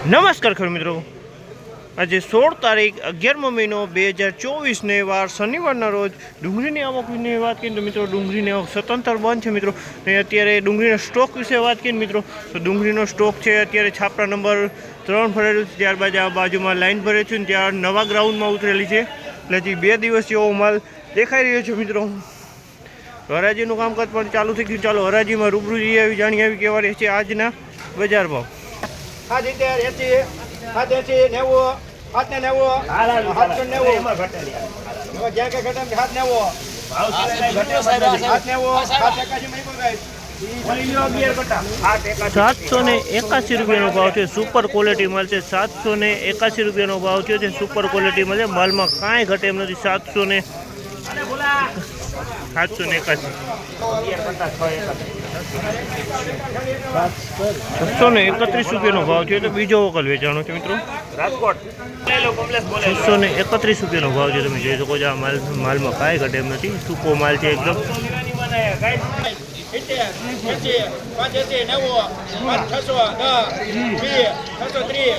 નમસ્કાર ખેડૂત મિત્રો. આજે સોળ તારીખ અગિયારમો મહિનો બે હજાર ચોવીસને વાર શનિવારના રોજ ડુંગળીની આવકની વાત કરીએ તો મિત્રો ડુંગળીની આવક સ્વતંત્ર બંધ છે મિત્રો. ને અત્યારે ડુંગળીના સ્ટોક વિશે વાત કરીએ મિત્રો, તો ડુંગળીનો સ્ટોક છે અત્યારે છાપરા નંબર ત્રણ ભરેલું છે. ત્યારબાદ આ બાજુમાં લાઇન ભરે છે ને ત્યાં નવા ગ્રાઉન્ડમાં ઉતરેલી છે. એટલે હજી બે દિવસ જેવો માલ દેખાઈ રહ્યો છે મિત્રો. હરાજીનું કામકાજ પણ ચાલુ થઈ ગયું. ચાલો હરાજીમાં રૂબરૂ જઈ આવી, જાણી આવી કેવા રહે છે આજના બજાર ભાવ સાત સિત્તેર એસી સાત એસી નેવું સાત ને નેવું સાતસો નેવું. એમાં જ્યાં કઈ ઘટે સાત નેવું. સાતસો ને એકાસી રૂપિયાનો ભાવ છે સુપર ક્વોલિટી માલ છે. સાતસો ને એકાસી રૂપિયાનો ભાવ થયો છે. સુપર ક્વોલિટી માલ છે. માલમાં કાંઈ ઘટે એમ નથી. સાતસો ને સાતસો ને એકાસી છસો ને એકત્રીસ રૂપિયાનો ભાવ થયો તો બીજો વકલ વેચાણો છે મિત્રો. છસો ને એકત્રીસ રૂપિયાનો ભાવ છે, તમે જોઈ શકો છો, આ માલ, માલમાં કાંઈ ઘટે એમ નથી. સૂકો માલ છે એકદમ. છસો ત્રીસ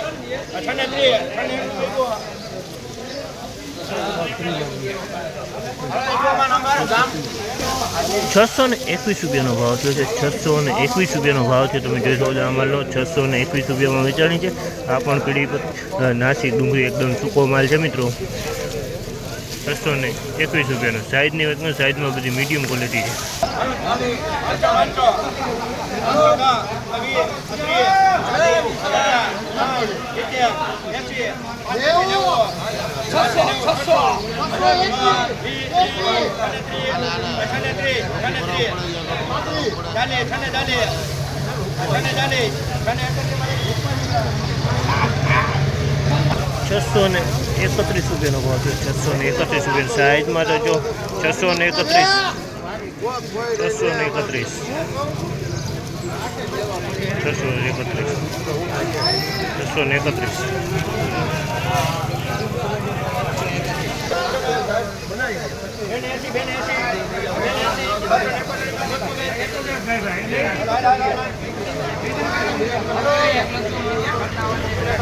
છસો ને એકવીસ રૂપિયાનો ભાવ થયો છે. છસો ને એકવીસ રૂપિયાનો ભાવ છે. તમે જોઈ શકો છો માલનો છસો ને એકવીસ રૂપિયામાં વેચાણી છે. આ પણ પીડી પર અ, નાસિક ડુંગળી એકદમ સૂકો માલ છે મિત્રો. છસો ને એકવીસ રૂપિયાનો. સાઈઝની વાત કરું સાઈઝમાં બધી મીડિયમ ક્વોલિટી છે. છસો છસો છને ત્રીસ એકત્રીસ રૂપિયાનો ભાવ છે છસો ને એકત્રીસ રૂપિયા સાઈઝમાં જજો છસો ને એકત્રીસ છસો ને એકત્રીસ છસો એકત્રીસ છસો ને એકત્રીસ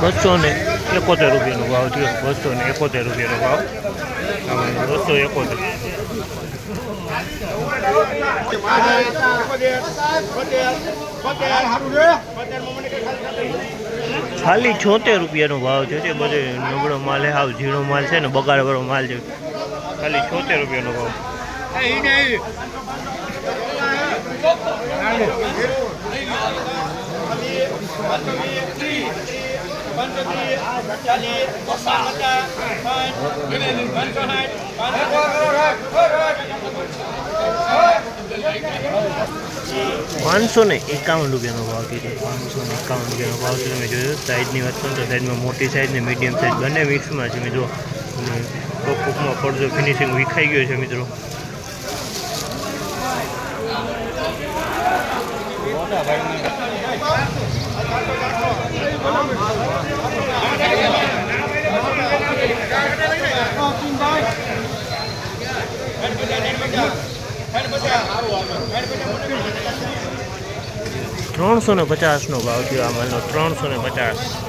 બસો ને. એકોતેર રૂપિયાનો ભાવ થયો. બસો ને એકોતેર રૂપિયાનો ભાવ. બસો એકોતેર. ખાલી છોતેર રૂપિયાનો ભાવ છે. તે બધે નબળો માલ છે, હાવ ઝીણો માલ છે ને બગાડવાળો માલ છે. ખાલી છોતેર રૂપિયાનો ભાવ. પાંચસો ને એકાવન રૂપિયાનો ભાવ કીધો પાંચસો ને એકાવન રૂપિયાનો ભાવ છે. તમે જોયો સાઈઝની વાત કરો તો સાઈઝમાં મોટી સાઈઝ ને મીડિયમ સાઈઝ બંને મિક્સમાં છે. મિત્રો કોક કોકમાં પડદો ફિનિશિંગ વિખાઈ ગયો છે મિત્રો. ત્રણસો ને પચાસનો ભાવ થયો આ માલનો ત્રણસો ને પચાસ.